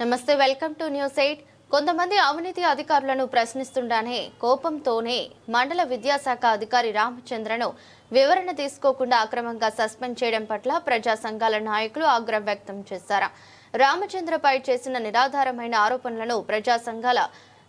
నమస్తే welcome to news eight. కొంతమంది అవినీతి అధికారులను ప్రశ్నిస్తుండనే కోపంతోనే మండల విద్యాశాఖ అధికారి రామచంద్రను వివరణ తీసుకోకుండా అక్రమంగా సస్పెండ్ చేయడం పట్ల ప్రజా సంఘాల నాయకులు ఆగ్రహం వ్యక్తం చేశారు. రామచంద్రపై చేసిన నిరాధారమైన ఆరోపణలను ప్రజా సంఘాల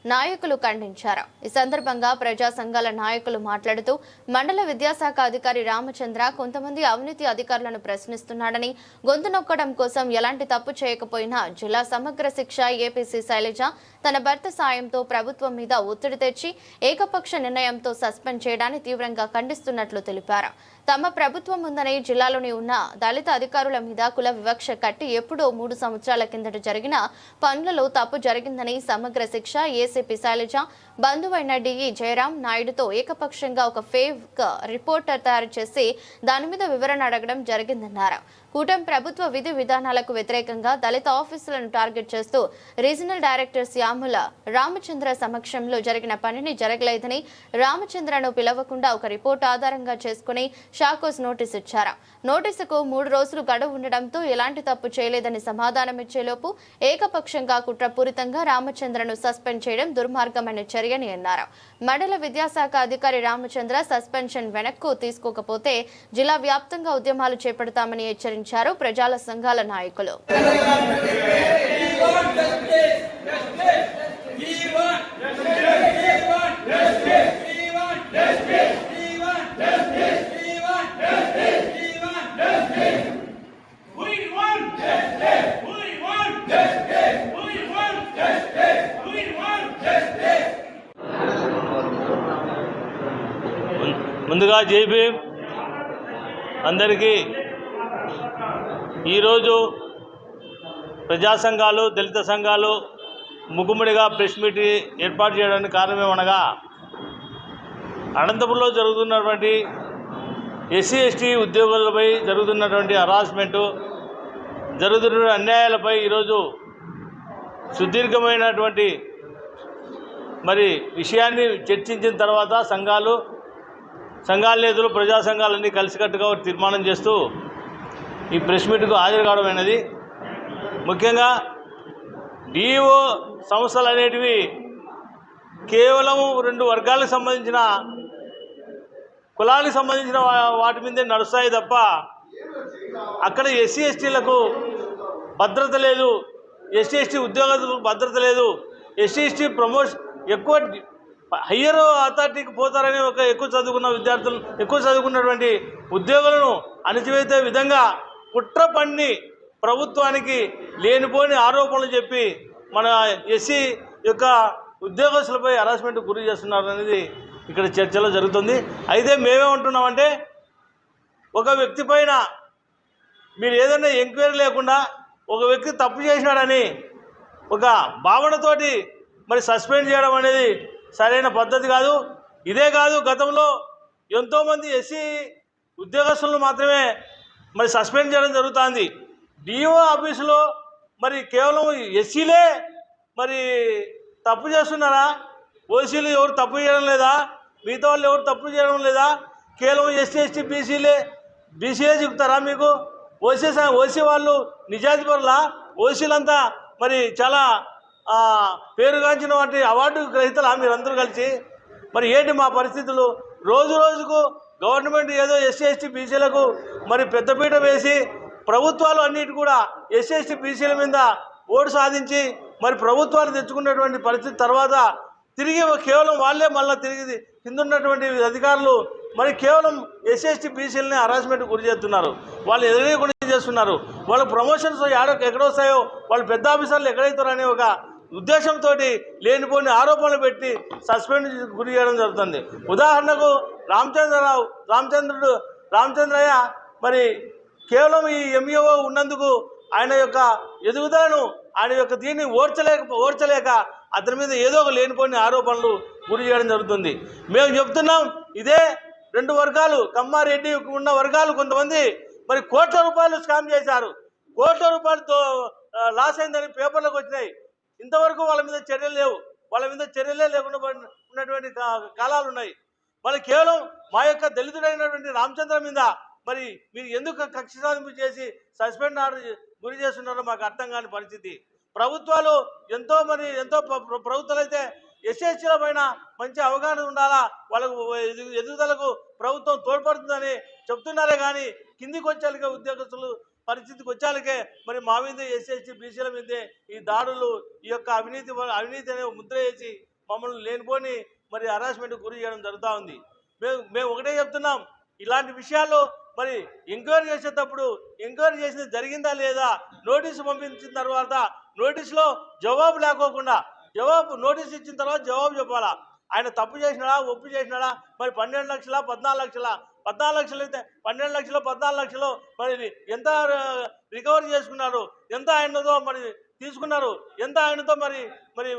నాయకులు ఖండించారు. ఈ సందర్భంగా ప్రజా సంఘాల నాయకులు మాట్లాడుతూ మండల విద్యాశాఖ అధికారి రామచంద్ర కొంతమంది అవినీతి అధికారులను ప్రశ్నిస్తున్నాడని గొంతు నొక్కడం కోసం ఎలాంటి తప్పు చేయకపోయినా జిల్లా సమగ్ర శిక్ష ఏపీసీ శైలజ తన భర్త సాయంతో ప్రభుత్వం మీద ఒత్తిడి తెచ్చి ఏకపక్ష నిర్ణయంతో సస్పెండ్ చేయడాన్ని తీవ్రంగా ఖండిస్తున్నట్లు తెలిపారు. తమ ప్రభుత్వం ఉందని జిల్లాలోని ఉన్న దళిత అధికారుల మీద కుల వివక్ష కట్టి ఎప్పుడో మూడు సంవత్సరాల కిందట జరిగిన పనులలో తప్పు జరిగిందని సమగ్ర శిక్ష ఏసీపీ శైలజ బంధువైన డిఈ జయరాం నాయుడుతో ఏకపక్షంగా ఒక ఫేక్ రిపోర్టర్ తయారు చేసి దాని మీద వివరణ అడగడం జరిగిందన్నారు. కూటమి ప్రభుత్వ విధి విధానాలకు వ్యతిరేకంగా దళిత ఆఫీసులను టార్గెట్ చేస్తూ రీజనల్ డైరెక్టర్ శ్యాముల రామచంద్ర సమక్షంలో జరిగిన పనిని జరగలేదని రామచంద్రను పిలవకుండా ఒక రిపోర్ట్ ఆధారంగా చేసుకుని షాకోస్ నోటీస్ ఇచ్చారు. నోటీసుకు మూడు రోజులు గడువు ఉండడంతో ఎలాంటి తప్పు చేయలేదని సమాధానం ఇచ్చేలోపు ఏకపక్షంగా కుట్రపూరితంగా రామచంద్రను సస్పెండ్ చేయడం దుర్మార్గమైన చర్యని అన్నారు. మండల విద్యాశాఖ అధికారి రామచంద్ర సస్పెన్షన్ వెనక్కు తీసుకోకపోతే జిల్లా వ్యాప్తంగా ఉద్యమాలు చేపడతామని హెచ్చరించారు. ఆహ్వానించారు ప్రజల సంఘాల నాయకులు. ముందుగా జేబీ అందరికీ ఈరోజు ప్రజా సంఘాలు దళిత సంఘాలు ముగ్గుముడిగా ప్రెస్ మీట్ ఏర్పాటు చేయడానికి కారణమేమనగా అనంతపురంలో జరుగుతున్నటువంటి ఎస్సీ ఎస్టీ ఉద్యోగులపై జరుగుతున్నటువంటి హరాస్మెంటు జరుగుతున్న అన్యాయాలపై ఈరోజు సుదీర్ఘమైనటువంటి మరి విషయాన్ని చర్చించిన తర్వాత సంఘాలు సంఘాల నేతలు ప్రజా సంఘాలన్నీ కలిసికట్టుగా తీర్మానం చేస్తూ ఈ ప్రెస్ మీట్కు హాజరు కావడం ముఖ్యంగా డిఓ సంస్థలు అనేటివి కేవలం రెండు వర్గాలకు సంబంధించిన కులాలకు సంబంధించిన వాటి మీదే నడుస్తాయి తప్ప అక్కడ ఎస్సీ ఎస్టీలకు భద్రత లేదు ఎస్సీ ఎస్టీ ఉద్యోగులకు భద్రత లేదు ఎస్సీ ఎస్టీ ప్రమోషన్ ఎక్కువ హయ్యర్ అథారిటీకి పోతారని ఒక ఎక్కువ చదువుకున్న విద్యార్థులు ఎక్కువ చదువుకున్నటువంటి ఉద్యోగులను అణిచివేసే విధంగా కుట్ర పన్ని ప్రభుత్వానికి లేనిపోని ఆరోపణలు చెప్పి మన ఎస్సీ యొక్క ఉద్యోగస్తులపై హరాస్మెంట్ గురి చేస్తున్నారు అనేది ఇక్కడ చర్చలో జరుగుతుంది. అయితే మేమేమంటున్నామంటే ఒక వ్యక్తి పైన మీరు ఏదైనా ఎంక్వైరీ లేకుండా ఒక వ్యక్తి తప్పు చేసినాడని ఒక భావనతోటి మరి సస్పెండ్ చేయడం అనేది సరైన పద్ధతి కాదు. ఇదే కాదు గతంలో ఎంతోమంది ఎస్సీ ఉద్యోగస్తులను మాత్రమే మరి సస్పెండ్ చేయడం జరుగుతుంది. డిఓ ఆఫీసులో మరి కేవలం ఎస్సీలే మరి తప్పు చేస్తున్నారా? ఓసీలు ఎవరు తప్పు చేయడం లేదా? మిగతా వాళ్ళు ఎవరు తప్పు చేయడం లేదా? కేవలం ఎస్సీ ఎస్టీ బీసీలే బీసీలే చెప్తారా మీకు? ఓసీ ఓసీ వాళ్ళు నిజాయితీ పరులా ఓసీలంతా మరి చాలా పేరుగాంచిన వాటి అవార్డు గ్రహీతలా మీరందరూ కలిసి? మరి ఏంటి మా పరిస్థితులు? రోజు రోజుకు గవర్నమెంట్ ఏదో ఎస్సీ ఎస్టీ బీసీలకు మరి పెద్దపీట వేసి ప్రభుత్వాలు అన్నిటి కూడా ఎస్సీ ఎస్టీ బీసీల మీద ఓటు సాధించి మరి ప్రభుత్వాలు తెచ్చుకున్నటువంటి పరిస్థితి తర్వాత తిరిగి కేవలం వాళ్ళే మళ్ళీ తిరిగి కింద ఉన్నటువంటి అధికారులు మరి కేవలం ఎస్ఎస్టీ బీసీలని హరాస్మెంట్ గురి చేస్తున్నారు. వాళ్ళు ఎదురేయకుండా చేస్తున్నారు. వాళ్ళ ప్రమోషన్స్ ఎక్కడ ఎక్కడొస్తాయో వాళ్ళు పెద్ద ఆఫీసర్లు ఎక్కడైతారో అనే ఒక ఉద్దేశంతో లేనిపోని ఆరోపణలు పెట్టి సస్పెండ్ గురి చేయడం జరుగుతుంది. ఉదాహరణకు రామచంద్రరావు రామచంద్రుడు రామచంద్రయ్య మరి కేవలం ఈ ఎంఈఓ ఉన్నందుకు ఆయన యొక్క ఎదుగుదలను ఆయన యొక్క దీన్ని ఓర్చలేక ఓర్చలేక అతని మీద ఏదో ఒక లేనిపోని ఆరోపణలు గురి చేయడం జరుగుతుంది. మేము చెప్తున్నాం ఇదే రెండు వర్గాలు కమ్మారెడ్డి ఉన్న వర్గాలు కొంతమంది మరి కోట్ల రూపాయలు స్కామ్ చేశారు. కోట్ల రూపాయలతో లాస్ అయిందని పేపర్లకు వచ్చినాయి. ఇంతవరకు వాళ్ళ మీద చర్యలు లేవు. వాళ్ళ మీద చర్యలే లేకుండా ఉన్నటువంటి కాలాలు ఉన్నాయి. వాళ్ళు కేవలం మా యొక్క దళితుడైనటువంటి రామచంద్ర మీద మరి మీరు ఎందుకు కక్ష సాధింపు చేసి సస్పెండ్ ఆర్డర్ గురి చేస్తున్నారో మాకు అర్థం కాని పరిస్థితి. ప్రభుత్వాలు ఎంతో మరి ఎంతో ప్రభుత్వాలు అయితే ఎస్ఎస్సీల పైన మంచి అవగాహన ఉండాలా? వాళ్ళకు ఎదుగుదలకు ప్రభుత్వం తోడ్పడుతుందని చెప్తున్నారే కానీ కిందికి వచ్చేలాగా ఉద్యోగస్తులు పరిస్థితికి వచ్చాలికే మరి మా మీద ఎస్ఎస్సీ బీసీల మీదే ఈ దాడులు ఈ యొక్క అవినీతి అవినీతి అనే ముద్ర వేసి మమ్మల్ని లేనిపోని మరి హరాస్మెంట్ గురి చేయడం జరుగుతూ ఉంది. మేము మేము ఒకటే చెప్తున్నాం ఇలాంటి విషయాల్లో మరి ఎంక్వైరీ చేసేటప్పుడు ఎంక్వైరీ చేసింది జరిగిందా లేదా నోటీసు పంపించిన తర్వాత నోటీసులో జవాబు లేకోకుండా జవాబు నోటీస్ ఇచ్చిన తర్వాత జవాబు చెప్పాలా? ఆయన తప్పు చేసినాడా ఒప్పు చేసినాడా? మరి పన్నెండు లక్షల పద్నాలుగు లక్షల పద్నాలుగు లక్షలు అయితే పన్నెండు లక్షలు పద్నాలుగు లక్షలు మరి ఎంత రికవరీ చేసుకున్నారు? ఎంత ఆయనతో మరి తీసుకున్నారు? ఎంత ఆయనతో మరి మరి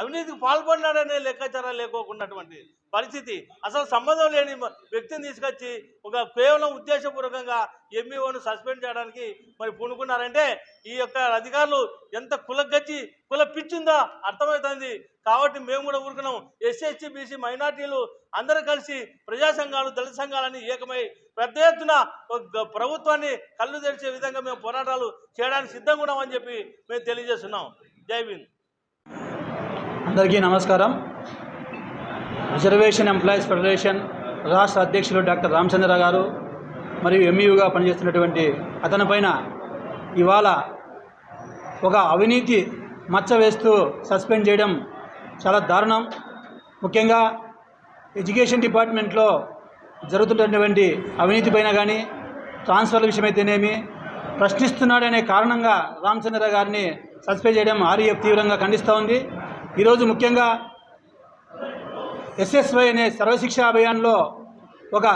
అవినీతికి పాల్పడినాడనే లెక్కాచారం లేకోకున్నటువంటి పరిస్థితి. అసలు సంబంధం లేని వ్యక్తిని తీసుకొచ్చి ఒక కేవలం ఉద్దేశపూర్వకంగా ఎంఈఓను సస్పెండ్ చేయడానికి మరి పూనుకున్నారంటే ఈ యొక్క అధికారులు ఎంత కులగచ్చి కుల పిచ్చిందో అర్థమవుతుంది. కాబట్టి మేము కూడా ఊరుకున్నాం. ఎస్సీ ఎస్టీ బీసీ మైనార్టీలు అందరూ కలిసి ప్రజా సంఘాలు దళిత సంఘాలని ఏకమై పెద్ద ఎత్తున ఒక ప్రభుత్వాన్ని కళ్ళు తెరిచే విధంగా మేము పోరాటాలు చేయడానికి సిద్ధంగా ఉన్నామని చెప్పి మేము తెలియజేస్తున్నాం. జై హింద్. అందరికీ నమస్కారం. రిజర్వేషన్ ఎంప్లాయీస్ ఫెడరేషన్ రాష్ట్ర అధ్యక్షులు డాక్టర్ రామచంద్ర గారు మరియు ఎంఈయుగా పనిచేస్తున్నటువంటి అతని పైన ఇవాళ ఒక అవినీతి మచ్చ వేస్తూ సస్పెండ్ చేయడం చాలా దారుణం. ముఖ్యంగా ఎడ్యుకేషన్ డిపార్ట్మెంట్లో జరుగుతున్నటువంటి అవినీతి పైన కానీ ట్రాన్స్ఫర్ల విషయమైతేనేమి ప్రశ్నిస్తున్నాడనే కారణంగా రామచంద్ర గారిని సస్పెండ్ చేయడం ఆర్ఈఎఫ్ తీవ్రంగా ఖండిస్తూ ఉంది. ఈరోజు ముఖ్యంగా ఎస్ఎస్వై అనే సర్వశిక్ష అభియాన్లో ఒక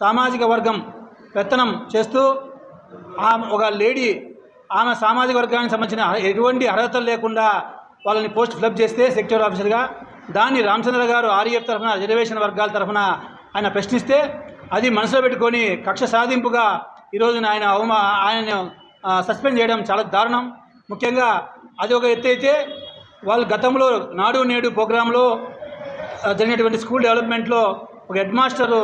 సామాజిక వర్గం పెత్తనం చేస్తూ ఆమె ఒక లేడీ ఆమె సామాజిక వర్గానికి సంబంధించిన ఎటువంటి అర్హతలు లేకుండా వాళ్ళని పోస్ట్ ఫిలప్ చేస్తే సెక్టర్ ఆఫీసర్గా దాన్ని రామచంద్ర గారు ఆర్ఈఎఫ్ తరఫున రిజర్వేషన్ వర్గాల తరఫున ఆయన ప్రశ్నిస్తే అది మనసులో పెట్టుకొని కక్ష సాధింపుగా ఈరోజు ఆయన అవమా ఆయనను సస్పెండ్ చేయడం చాలా దారుణం. ముఖ్యంగా అది ఒక ఎత్తు అయితే వాళ్ళు గతంలో నాడు నేడు ప్రోగ్రాంలో జరిగినటువంటి స్కూల్ డెవలప్మెంట్లో ఒక హెడ్ మాస్టర్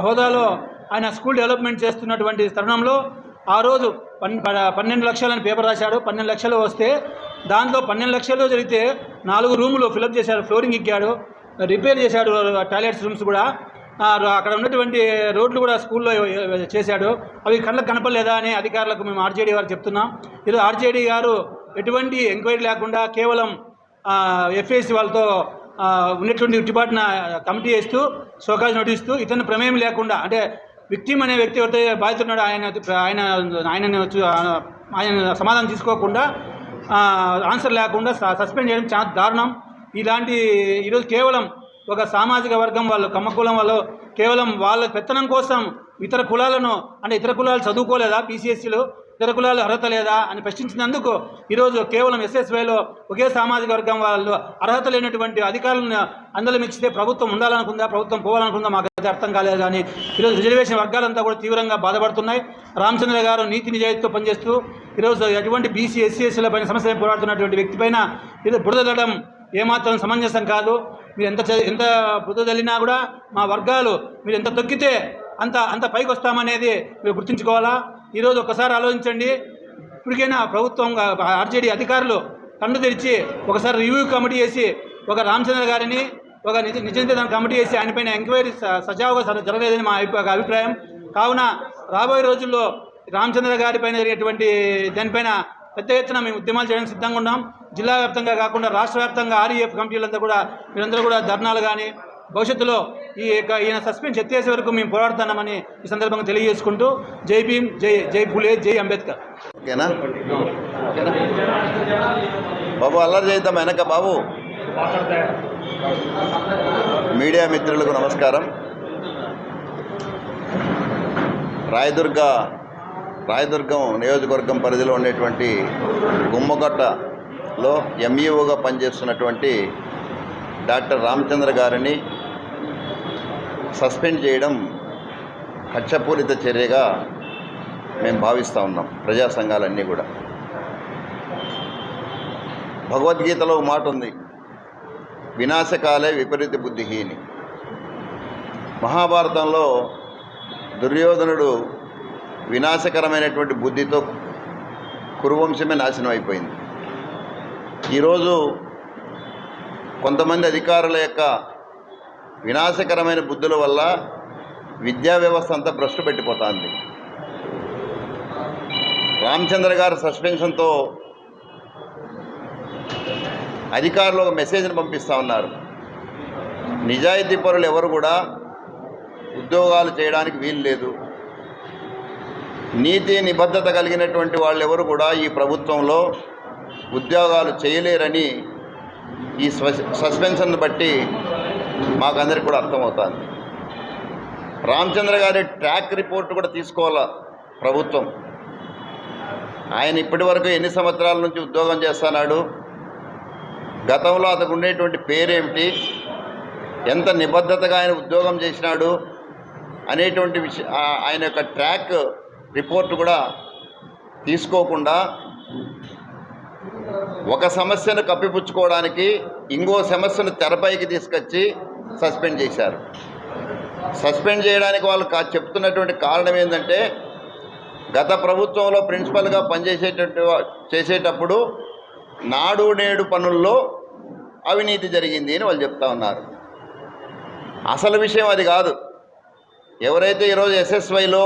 హోదాలో ఆయన స్కూల్ డెవలప్మెంట్ చేస్తున్నటువంటి తరుణంలో ఆ రోజు పన్ ప- పన్నెండు లక్షలని పేపర్ రాశాడు. పన్నెండు లక్షలు వస్తే దాంట్లో పన్నెండు లక్షల్లో జరిగితే నాలుగు రూములు ఫిలప్ చేశాడు ఫ్లోరింగ్ ఎక్కాడు రిపేర్ చేశాడు టాయిలెట్స్ రూమ్స్ కూడా. అక్కడ ఉన్నటువంటి రోడ్లు కూడా స్కూల్లో చేశాడు. అవి కళ్ళకు కనపడలేదా అని అధికారులకు మేము ఆర్జేడీ వారు చెప్తున్నాం. ఈరోజు ఆర్జేడీ గారు ఎటువంటి ఎంక్వైరీ లేకుండా కేవలం ఎఫ్ఏసి వాళ్ళతో ఉన్నటువంటి డిపార్ట్న కమిటీ వేస్తూ సోకాజ్ నటిస్తూ ఇతను ప్రమేయం లేకుండా అంటే విక్టిమ్ అనే వ్యక్తి ఎవరితో బాధితున్నాడో ఆయన ఆయన ఆయన ఆయన సమాధానం తీసుకోకుండా ఆన్సర్ లేకుండా స- సస్పెండ్ చేయడం చాలా దారుణం. ఇలాంటి ఈరోజు కేవలం ఒక సామాజిక వర్గం వాళ్ళు కమ్మకులం వాళ్ళు కేవలం వాళ్ళ పెత్తనం కోసం ఇతర కులాలను అంటే ఇతర కులాలు చదువుకోలేదా పీసీఎస్సీలో ఇతర కులాలు అర్హత లేదా అని ప్రశ్నించినందుకు ఈరోజు కేవలం ఎస్ఎస్వైలో ఒకే సామాజిక వర్గం వాళ్ళు అర్హత లేనటువంటి అధికారులను అందలం ఇచ్చితే ప్రభుత్వం ఉండాలనుకుందా ప్రభుత్వం పోవాలనుకుందా మాకు అది అర్థం కాలేదు కానీ ఈరోజు రిజర్వేషన్ వర్గాలంతా కూడా తీవ్రంగా బాధపడుతున్నాయి. రామచంద్ర గారు నీతి నిజాయితీతో పనిచేస్తూ ఈరోజు ఎటువంటి బీసీ ఎస్సీ ఎస్సీల పైన సమస్య పోరాడుతున్నటువంటి వ్యక్తి పైన ఈరోజు బురదలడం ఏమాత్రం సమంజసం కాదు. మీరు ఎంత చ- ఎంత బురద చల్లినా కూడా మా వర్గాలు మీరు ఎంత తొక్కితే అంత అంత పైకి వస్తామనేది మీరు గుర్తుంచుకోవాలా? ఈరోజు ఒకసారి ఆలోచించండి. ఇప్పటికైనా ప్రభుత్వం ఆర్జేడీ అధికారులు కన్ను తెరిచి ఒకసారి రివ్యూ కమిటీ వేసి ఒక రామచంద్ర గారిని ఒక నిజ నిజంగా కమిటీ వేసి ఆయనపైన ఎంక్వైరీ సజావుగా జరగలేదని మా అభిప్రాయం కావున రాబోయే రోజుల్లో రామచంద్ర గారి పైన జరిగేటువంటి దానిపైన పెద్ద ఎత్తున మేము ఉద్యమాలు చేయడానికి సిద్ధంగా ఉన్నాం. జిల్లా వ్యాప్తంగా కాకుండా రాష్ట్ర వ్యాప్తంగా ఆర్ఈఎఫ్ కమిటీలంతా కూడా మీరందరూ కూడా ధర్నాలు కానీ భవిష్యత్తులో ఈ యొక్క ఈయన సస్పెన్స్ ఎత్తేసే వరకు మేము పోరాడుతున్నామని ఈ సందర్భంగా తెలియజేసుకుంటూ జై భీమ్ జై జై ఫులే జై అంబేద్కర్. ఓకేనా? బాబు అల్లరి చేద్దాం వెనక బాబు. మీడియా మిత్రులకు నమస్కారం. రాయదుర్గ రాయదుర్గం నియోజకవర్గం పరిధిలో ఉండేటువంటి గుమ్మగొట్టలో ఎంఈఓగా పనిచేస్తున్నటువంటి డాక్టర్ రామచంద్ర గారిని సస్పెండ్ చేయడం కక్షపూరిత చర్యగా మేము భావిస్తూ ఉన్నాం ప్రజా సంఘాలన్నీ కూడా. భగవద్గీతలో ఒక మాట ఉంది వినాశకాలే విపరీత బుద్ధిహీని. మహాభారతంలో దుర్యోధనుడు వినాశకరమైనటువంటి బుద్ధితో కురువంశమే నాశనం అయిపోయింది. ఈరోజు కొంతమంది అధికారుల యొక్క వినాశకరమైన బుద్ధుల వల్ల విద్యా వ్యవస్థ అంతా భ్రష్టు పెట్టిపోతుంది. రామచంద్ర గారు సస్పెన్షన్తో అధికారులు ఒక మెసేజ్ని పంపిస్తూ ఉన్నారు. నిజాయితీ పరులు ఎవరు కూడా ఉద్యోగాలు చేయడానికి వీలు లేదు. నీతి నిబద్ధత కలిగినటువంటి వాళ్ళు ఎవరు కూడా ఈ ప్రభుత్వంలో ఉద్యోగాలు చేయలేరని ఈ స్వ- సస్పెన్షన్ బట్టి మాకందరికి కూడా అర్థమవుతుంది. రామచంద్ర గారి ట్రాక్ రిపోర్ట్ కూడా తీసుకోవాలా ప్రభుత్వం. ఆయన ఇప్పటి వరకు ఎన్ని సంవత్సరాల నుంచి ఉద్యోగం చేస్తున్నాడు? గతంలో అతను ఉండేటువంటి పేరేమిటి? ఎంత నిబద్ధతగా ఆయన ఉద్యోగం చేసినాడు? అనేటువంటి విషయ ఆయన యొక్క ట్రాక్ రిపోర్ట్ కూడా తీసుకోకుండా ఒక సమస్యను కప్పిపుచ్చుకోవడానికి ఇంకో సమస్యను తెరపైకి తీసుకొచ్చి సస్పెండ్ చేశారు. సస్పెండ్ చేయడానికి వాళ్ళు చెప్తున్నటువంటి కారణం ఏంటంటే గత ప్రభుత్వంలో ప్రిన్సిపల్గా పనిచేసేటటువంటి చేసేటప్పుడు నాడు నేడు పనుల్లో అవినీతి జరిగింది అని వాళ్ళు చెప్తా ఉన్నారు. అసలు విషయం అది కాదు. ఎవరైతే ఈరోజు ఎస్ఎస్వైలో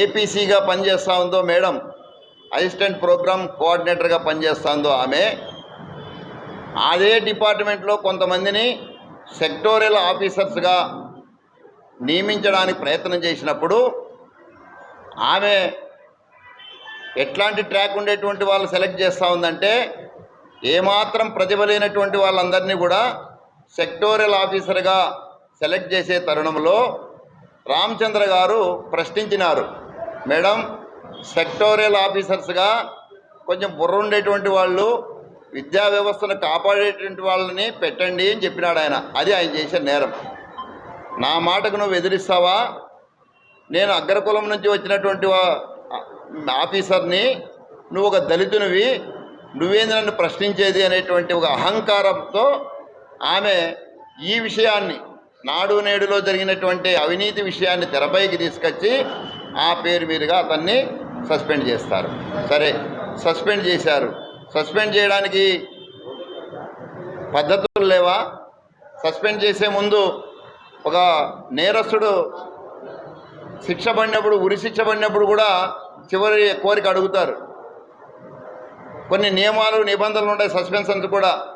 ఏపీసీగా పనిచేస్తూ ఉందో మేడం అసిస్టెంట్ ప్రోగ్రామ్ కోఆర్డినేటర్గా పనిచేస్తుందో ఆమె అదే డిపార్ట్మెంట్లో కొంతమందిని సెక్టోరియల్ ఆఫీసర్స్గా నియమించడానికి ప్రయత్నం చేసినప్పుడు ఆమె ఎట్లాంటి ట్రాక్ ఉండేటువంటి వాళ్ళు సెలెక్ట్ చేస్తూ ఉందంటే ఏమాత్రం ప్రతిభ లేనటువంటి వాళ్ళందరినీ కూడా సెక్టోరియల్ ఆఫీసర్గా సెలెక్ట్ చేసే తరుణంలో రామచంద్ర గారు ప్రశ్నించినారు మేడం సెక్టోరియల్ ఆఫీసర్స్గా కొంచెం బుర్ర ఉండేటువంటి వాళ్ళు విద్యా వ్యవస్థను కాపాడేటువంటి వాళ్ళని పెట్టండి అని చెప్పినాడు ఆయన. అది ఆయన చేసే నేరం. నా మాటకు నువ్వు ఎదిరిస్తావా? నేను అగ్రకులం నుంచి వచ్చినటువంటి ఆఫీసర్ని నువ్వు ఒక దళితునివి నువ్వేంది నన్ను ప్రశ్నించేది అనేటువంటి ఒక అహంకారంతో ఆమె ఈ విషయాన్ని నాడు నేడులో జరిగినటువంటి అవినీతి విషయాన్ని తెరపైకి తీసుకొచ్చి ఆ పేరు మీదుగా అతన్ని సస్పెండ్ చేస్తారు. సరే సస్పెండ్ చేశారు. సస్పెండ్ చేయడానికి పద్ధతులు లేవా? సస్పెండ్ చేసే ముందు ఒక నేరస్తుడు శిక్ష పడినప్పుడు ఉరి శిక్ష పడినప్పుడు కూడా చివరి కోరిక అడుగుతారు. కొన్ని నియమాలు నిబంధనలు ఉంటాయి సస్పెన్షన్స్ కూడా.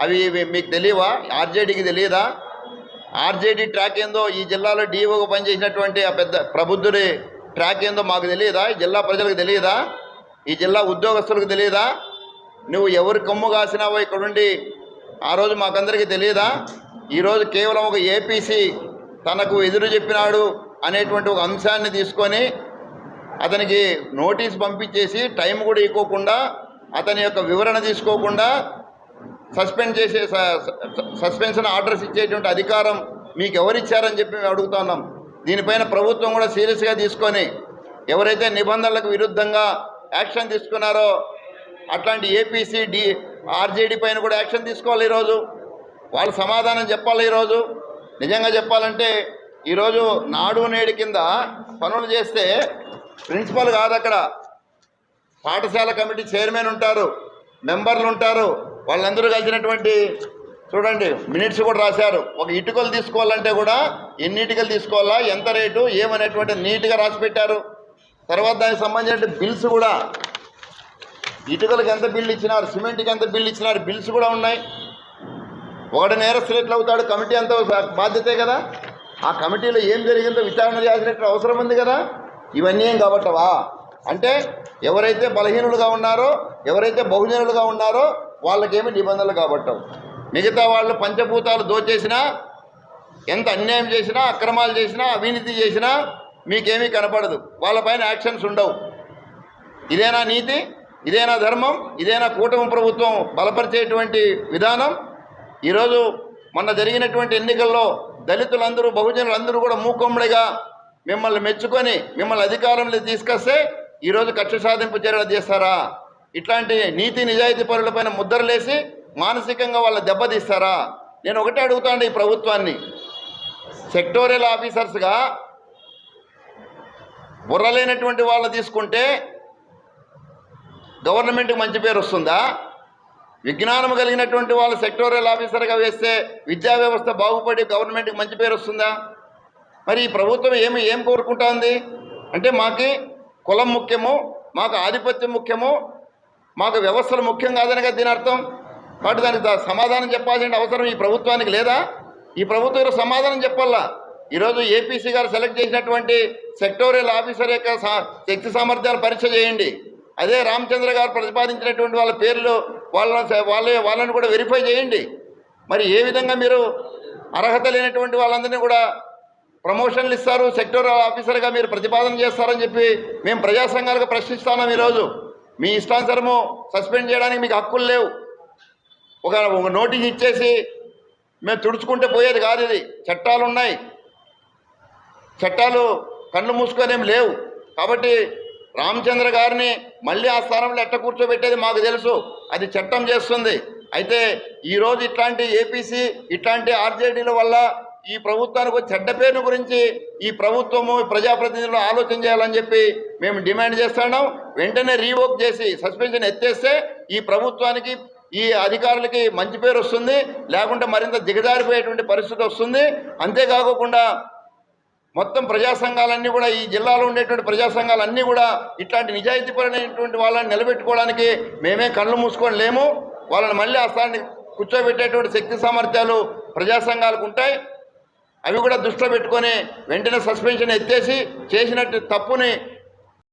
అవి మీకు తెలియవా? ఆర్జేడీకి తెలియదా? ఆర్జేడీ ట్రాక్ ఏందో? ఈ జిల్లాలో డీఓగా పనిచేసినటువంటి ఆ పెద్ద ప్రబుద్ధుడి ట్రాక్ ఏందో మాకు తెలియదా? ఈ జిల్లా ప్రజలకు తెలియదా? ఈ జిల్లా ఉద్యోగస్తులకు తెలియదా? నువ్వు ఎవరు కొమ్ము కాసినావో ఇక్కడుండి ఆ రోజు మాకందరికీ తెలియదా? ఈరోజు కేవలం ఒక ఏపీసీ తనకు ఎదురు చెప్పినాడు అనేటువంటి ఒక అంశాన్ని తీసుకొని అతనికి నోటీస్ పంపించేసి టైం కూడా ఇవ్వకుండా అతని యొక్క వివరణ తీసుకోకుండా సస్పెండ్ చేసే స- సస్పెన్షన్ ఆర్డర్స్ ఇచ్చేటువంటి అధికారం మీకు ఎవరిచ్చారని చెప్పి మేము అడుగుతున్నాం దీనిపైన ప్రభుత్వం కూడా సీరియస్గా తీసుకొని ఎవరైతే నిబంధనలకు విరుద్ధంగా యాక్షన్ తీసుకున్నారో అట్లాంటి ఏపీసీ డి ఆర్జేడీ పైన కూడా యాక్షన్ తీసుకోవాలి ఈరోజు. వాళ్ళు సమాధానం చెప్పాలి ఈరోజు. నిజంగా చెప్పాలంటే ఈరోజు నాడు నేడు కింద పనులు చేస్తే ప్రిన్సిపల్ కాదు అక్కడ. పాఠశాల కమిటీ చైర్మన్ ఉంటారు మెంబర్లు ఉంటారు వాళ్ళందరూ కలిసినటువంటి చూడండి మినిట్స్ కూడా రాశారు. ఒక ఇటుకలు తీసుకోవాలంటే కూడా ఎన్ని ఇటుకలు తీసుకోవాలా ఎంత రేటు ఏమనేటువంటి నీట్గా రాసి పెట్టారు. తర్వాత దానికి సంబంధించిన బిల్స్ కూడా ఇటుకలకు ఎంత బిల్లు ఇచ్చినారు సిమెంట్కి ఎంత బిల్లు ఇచ్చినారు బిల్స్ కూడా ఉన్నాయి. ఒకటి నేరస్తులు ఎట్లా అవుతాడు కమిటీ అంత బాధ్యతే కదా? ఆ కమిటీలో ఏం జరిగిందో విచారణ చేసినట్టు అవసరం ఉంది కదా? ఇవన్నీ ఏం కాబట్టవా? అంటే ఎవరైతే బలహీనులుగా ఉన్నారో ఎవరైతే బహుజనులుగా ఉన్నారో వాళ్ళకేమి నిబంధనలు కాబట్టవు. మిగతా వాళ్ళు పంచభూతాలు దోచేసినా ఎంత అన్యాయం చేసినా అక్రమాలు చేసినా అవినీతి చేసినా మీకేమీ కనపడదు. వాళ్ళపైన యాక్షన్స్ ఉండవు. ఇదేనా నీతి? ఇదేనా ధర్మం? ఇదేనా కూటమి ప్రభుత్వం బలపరిచేటువంటి విధానం? ఈరోజు మొన్న జరిగినటువంటి ఎన్నికల్లో దళితులందరూ బహుజనులందరూ కూడా మూకొమ్మడిగా మిమ్మల్ని మెచ్చుకొని మిమ్మల్ని అధికారంలో తీసుకొస్తే ఈరోజు కక్ష సాధింపు చర్యలు చేస్తారా ఇట్లాంటి నీతి నిజాయితీ పరులపైన ముద్రలేసి మానసికంగా వాళ్ళ దెబ్బతీస్తారా నేను ఒకటే అడుగుతాను ఈ ప్రభుత్వాన్ని. సెక్టోరియల్ ఆఫీసర్స్గా బుర్రలేనటువంటి వాళ్ళు తీసుకుంటే గవర్నమెంట్కి మంచి పేరు వస్తుందా? విజ్ఞానం కలిగినటువంటి వాళ్ళు సెక్టోరియల్ ఆఫీసర్గా వేస్తే విద్యా వ్యవస్థ బాగుపడి గవర్నమెంట్కి మంచి పేరు వస్తుందా? మరి ఈ ప్రభుత్వం ఏమి ఏం కోరుకుంటా ఉంది? అంటే మాకి కులం ముఖ్యము మాకు ఆధిపత్యం ముఖ్యము మాకు వ్యవస్థలు ముఖ్యం కాదని కదా దీని అర్థం? కాబట్టి దానికి సమాధానం చెప్పాల్సిన అవసరం ఈ ప్రభుత్వానికి లేదా? ఈ ప్రభుత్వం సమాధానం చెప్పాలా? ఈరోజు ఏపీసీ గారు సెలెక్ట్ చేసినటువంటి సెక్టోరియల్ ఆఫీసర్ యొక్క సా- శక్తి సామర్థ్యాలు పరీక్ష చేయండి. అదే రామచంద్ర గారు ప్రతిపాదించినటువంటి వాళ్ళ పేర్లు వాళ్ళ వాళ్ళ వాళ్ళని కూడా వెరిఫై చేయండి. మరి ఏ విధంగా మీరు అర్హత లేనటువంటి వాళ్ళందరినీ కూడా ప్రమోషన్లు ఇస్తారు సెక్టర్ ఆఫీసర్గా మీరు ప్రతిపాదన చేస్తారని చెప్పి మేము ప్రజా సంఘాలకు ప్రశ్నిస్తున్నాం ఈరోజు. మీ ఇష్టానుసరము సస్పెండ్ చేయడానికి మీకు హక్కులు లేవు. ఒక ఒక నోటీస్ ఇచ్చేసి మేము తుడుచుకుంటే పోయేది కాదు ఇది. చట్టాలు ఉన్నాయి. చట్టాలు కళ్ళు మూసుకొని లేవు. కాబట్టి రామచంద్ర గారిని మళ్ళీ ఆ స్థానంలో ఎట్ట కూర్చోబెట్టేది మాకు తెలుసు. అది చట్టం చేస్తుంది. అయితే ఈరోజు ఇట్లాంటి ఏపీసీ ఇట్లాంటి ఆర్జేడీల వల్ల ఈ ప్రభుత్వానికి చెడ్డ పేరు గురించి ఈ ప్రభుత్వము ప్రజాప్రతినిధులు ఆలోచన చేయాలని చెప్పి మేము డిమాండ్ చేస్తున్నాం వెంటనే రీవోక్ చేసి సస్పెన్షన్ ఎత్తేస్తే ఈ ప్రభుత్వానికి ఈ అధికారులకి మంచి పేరు వస్తుంది. లేకుంటే మరింత దిగజారిపోయేటువంటి పరిస్థితి వస్తుంది. అంతేకాకుండా మొత్తం ప్రజా సంఘాలన్నీ కూడా ఈ జిల్లాలో ఉండేటువంటి ప్రజా సంఘాలన్నీ కూడా ఇట్లాంటి నిజాయితీపరమైనటువంటి వాళ్ళని నిలబెట్టుకోవడానికి మేమే కళ్ళు మూసుకొని లేము. వాళ్ళని మళ్ళీ ఆ స్థానాన్ని కూర్చోబెట్టేటువంటి శక్తి సామర్థ్యాలు ప్రజా సంఘాలకు ఉంటాయి. అవి కూడా దృష్టిలో పెట్టుకొని వెంటనే సస్పెన్షన్ ఎత్తేసి చేసినట్టు తప్పుని